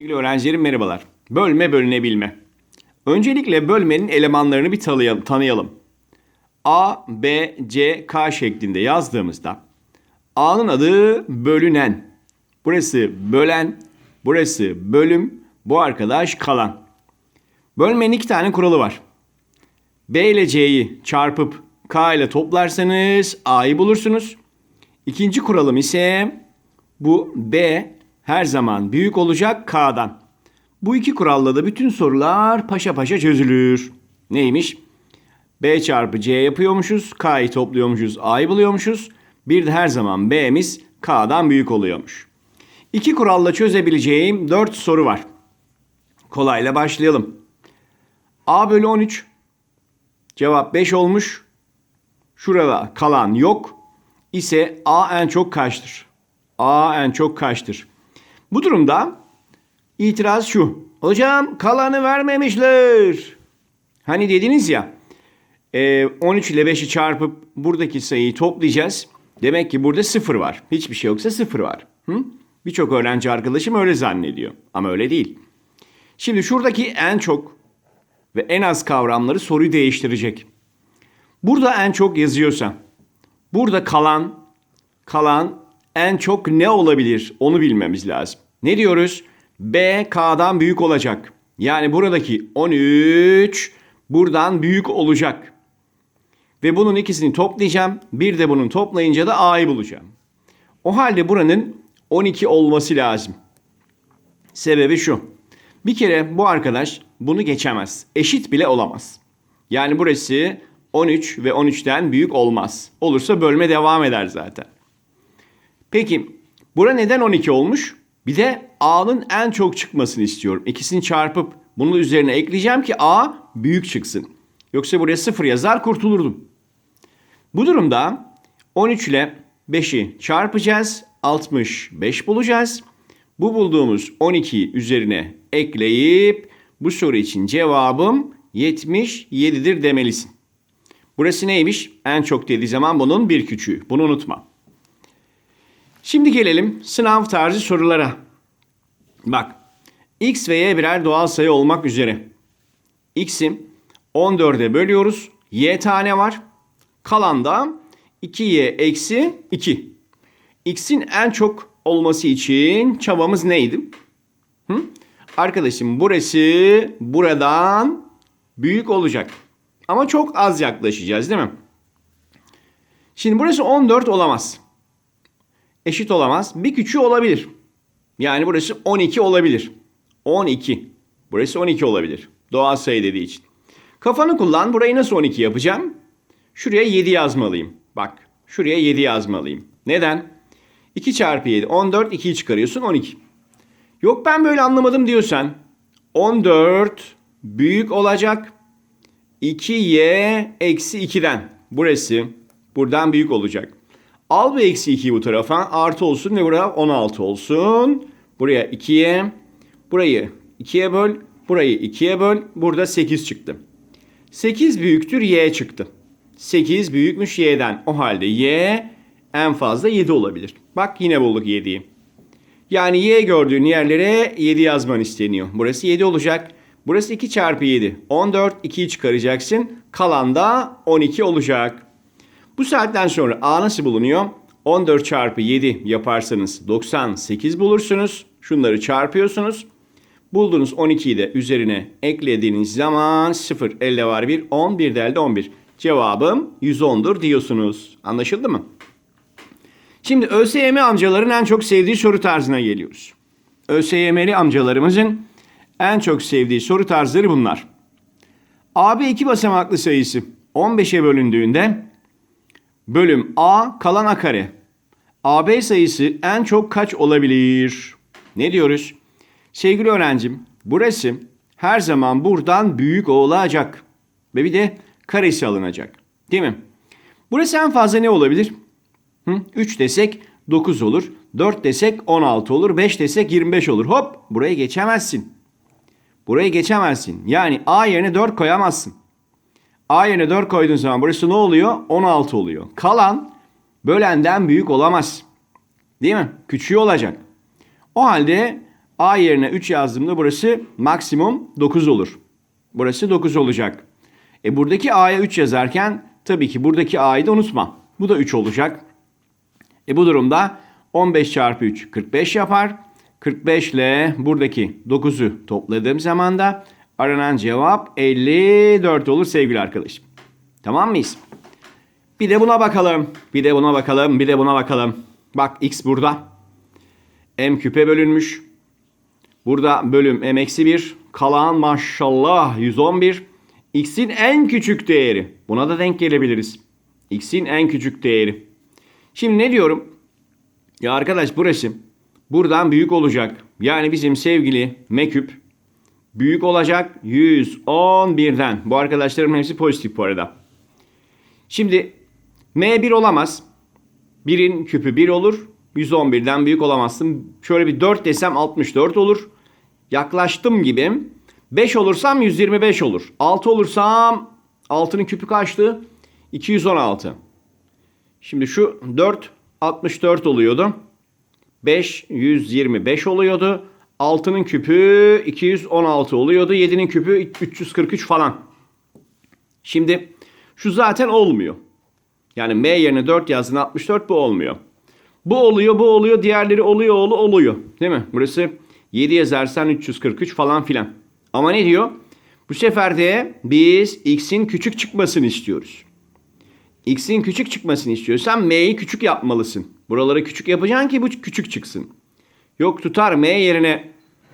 Sevgili öğrencilerim merhabalar. Bölme bölünebilme. Öncelikle bölmenin elemanlarını bir tanıyalım. A, B, C, K şeklinde yazdığımızda A'nın adı bölünen. Burası bölen, burası bölüm, bu arkadaş kalan. Bölmenin iki tane kuralı var. B ile C'yi çarpıp K ile toplarsanız A'yı bulursunuz. İkinci kuralım ise bu B her zaman büyük olacak K'dan. Bu iki kuralla da bütün sorular paşa paşa çözülür. Neymiş? B çarpı C yapıyormuşuz. K'yı topluyormuşuz. A'yı buluyormuşuz. Bir de her zaman B'miz K'dan büyük oluyormuş. İki kuralla çözebileceğim dört soru var. Kolayla başlayalım. A bölü 13. Cevap 5 olmuş. Şurada kalan yok. İse A en çok kaçtır? A en çok kaçtır? Bu durumda itiraz şu. Hocam kalanı vermemişler. Hani dediniz ya e, 13 ile 5'i çarpıp buradaki sayıyı toplayacağız. Demek ki burada 0 var. Hiçbir şey yoksa 0 var. Hı? Birçok öğrenci arkadaşım öyle zannediyor. Ama öyle değil. Şimdi şuradaki en çok ve en az kavramları soruyu değiştirecek. Burada en çok yazıyorsa, burada kalan, kalan en çok ne olabilir onu bilmemiz lazım. Ne diyoruz? B K'dan büyük olacak. Yani buradaki 13 buradan büyük olacak. Ve bunun ikisini toplayacağım. Bir de bunun toplayınca da A'yı bulacağım. O halde buranın 12 olması lazım. Sebebi şu. Bir kere bu arkadaş bunu geçemez. Eşit bile olamaz. Yani burası 13 ve 13'ten büyük olmaz. Olursa bölme devam eder zaten. Peki bura neden 12 olmuş? Bir de A'nın en çok çıkmasını istiyorum. İkisini çarpıp bunun üzerine ekleyeceğim ki A büyük çıksın. Yoksa buraya 0 yazar kurtulurdum. Bu durumda 13 ile 5'i çarpacağız. 65 bulacağız. Bu bulduğumuz 12'yi üzerine ekleyip bu soru için cevabım 77'dir demelisin. Burası neymiş? En çok dediği zaman bunun bir küçüğü. Bunu unutma. Şimdi gelelim sınav tarzı sorulara. Bak. X ve Y birer doğal sayı olmak üzere. X'i 14'e bölüyoruz. Y tane var. Kalan da 2Y eksi 2. X'in en çok olması için çabamız neydi? Hı? Arkadaşım burası buradan büyük olacak. Ama çok az yaklaşacağız değil mi? Şimdi burası 14 olamaz. Eşit olamaz. Bir küçüğü olabilir. Yani burası 12 olabilir. 12. Burası 12 olabilir. Doğal sayı dediği için. Kafanı kullan. Burayı nasıl 12 yapacağım? Şuraya 7 yazmalıyım. Bak. Şuraya 7 yazmalıyım. Neden? 2 çarpı 7. 14. 2'yi çıkarıyorsun 12. Yok ben böyle anlamadım diyorsan 14 büyük olacak. 2y eksi 2'den. Burası buradan büyük olacak. Al bu eksi 2'yi bu tarafa artı olsun ve buraya 16 olsun. Buraya 2'ye burayı 2'ye böl. Burayı 2'ye böl. Burada 8 çıktı. 8 büyüktür y çıktı. 8 büyükmüş y'den. O halde y en fazla 7 olabilir. Bak yine bulduk 7'yi. Yani y gördüğün yerlere 7 yazman isteniyor. Burası 7 olacak. Burası 2 çarpı 7. 14. 2'yi çıkaracaksın. Kalan da 12 olacak. Bu saatten sonra A nasıl bulunuyor? 14 çarpı 7 yaparsanız 98 bulursunuz. Şunları çarpıyorsunuz. Bulduğunuz 12'yi de üzerine eklediğiniz zaman 0 elde var 1, 10, 1 de elde 11. Cevabım 110'dur diyorsunuz. Anlaşıldı mı? Şimdi ÖSYM amcaların en çok sevdiği soru tarzına geliyoruz. ÖSYM'li amcalarımızın en çok sevdiği soru tarzları bunlar. AB iki basamaklı sayısı 15'e bölündüğünde bölüm A kalan A kare. AB sayısı en çok kaç olabilir? Ne diyoruz? Sevgili öğrencim burası her zaman buradan büyük olacak. Ve bir de karesi alınacak. Değil mi? Burası en fazla ne olabilir? Hı? 3 desek 9 olur. 4 desek 16 olur. 5 desek 25 olur. Hop buraya geçemezsin. Buraya geçemezsin. Yani A yerine 4 koyamazsın. A yerine 4 koyduğun zaman burası ne oluyor? 16 oluyor. Kalan bölenden büyük olamaz. Değil mi? Küçüğü olacak. O halde A yerine 3 yazdığımda burası maksimum 9 olur. Burası 9 olacak. E buradaki A'ya 3 yazarken tabii ki buradaki A'yı da unutma. Bu da 3 olacak. E bu durumda 15 çarpı 3 45 yapar. 45 ile buradaki 9'u topladığım zaman da aranan cevap 54 olur sevgili arkadaşım. Tamam mıyız? Bir de buna bakalım. Bir de buna bakalım. Bir de buna bakalım. Bak x burada. M küpe bölünmüş. Burada bölüm m eksi 1. Kalan maşallah 111. X'in en küçük değeri. Buna da denk gelebiliriz. X'in en küçük değeri. Şimdi ne diyorum? Ya arkadaş burası buradan büyük olacak. Yani bizim sevgili M küp büyük olacak 111'den. Bu arkadaşlarımın hepsi pozitif bu arada. Şimdi M1 olamaz. 1'in küpü 1 olur. 111'den büyük olamazsın. Şöyle bir 4 desem 64 olur. Yaklaştım gibi. 5 olursam 125 olur. 6 olursam 6'nın küpü kaçtı? 216. Şimdi şu 4 64 oluyordu. 5 125 oluyordu. 6'nın küpü 216 oluyordu. 7'nin küpü 343 falan. Şimdi şu zaten olmuyor. Yani M yerine 4 yazdın 64 bu olmuyor. Bu oluyor, bu oluyor, diğerleri oluyor, olu oluyor. Değil mi? Burası 7 yazarsan 343 falan filan. Ama ne diyor? Bu sefer de biz x'in küçük çıkmasını istiyoruz. X'in küçük çıkmasını istiyorsan M'yi küçük yapmalısın. Buraları küçük yapacaksın ki bu küçük çıksın. Yok tutar M yerine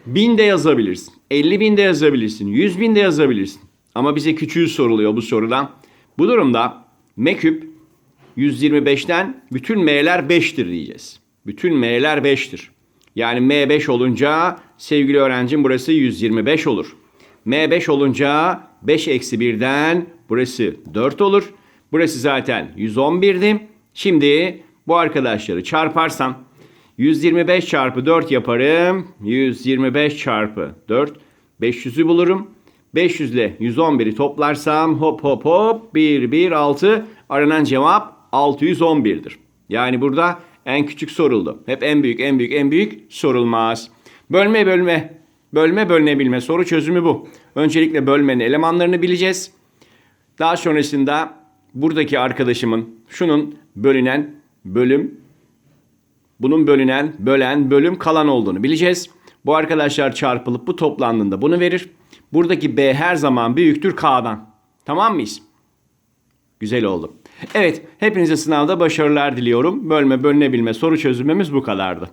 1000 de yazabilirsin. 50 bin de yazabilirsin. 100 bin de yazabilirsin. Ama bize küçüğü soruluyor bu sorudan. Bu durumda M küp 125'ten bütün M'ler 5'tir diyeceğiz. Bütün M'ler 5'tir. Yani M 5 olunca sevgili öğrencim burası 125 olur. M 5 olunca 5 eksi 1'den burası 4 olur. Burası zaten 111'di. Şimdi bu arkadaşları çarparsam 125 çarpı 4 yaparım. 125 çarpı 4 500'ü bulurum. 500 ile 111'i toplarsam hop hop hop 1 1 6 aranan cevap 611'dir. Yani burada en küçük soruldu. Hep en büyük en büyük en büyük sorulmaz. Bölme bölme bölme bölünebilme soru çözümü bu. Öncelikle bölmenin elemanlarını bileceğiz. Daha sonrasında buradaki arkadaşımın şunun bölünen bölüm bunun bölünen, bölen, bölüm kalan olduğunu bileceğiz. Bu arkadaşlar çarpılıp bu toplandığında bunu verir. Buradaki B her zaman büyüktür K'dan. Tamam mıyız? Güzel oldu. Evet, hepinize sınavda başarılar diliyorum. Bölme bölünebilme soru çözümümüz bu kadardı.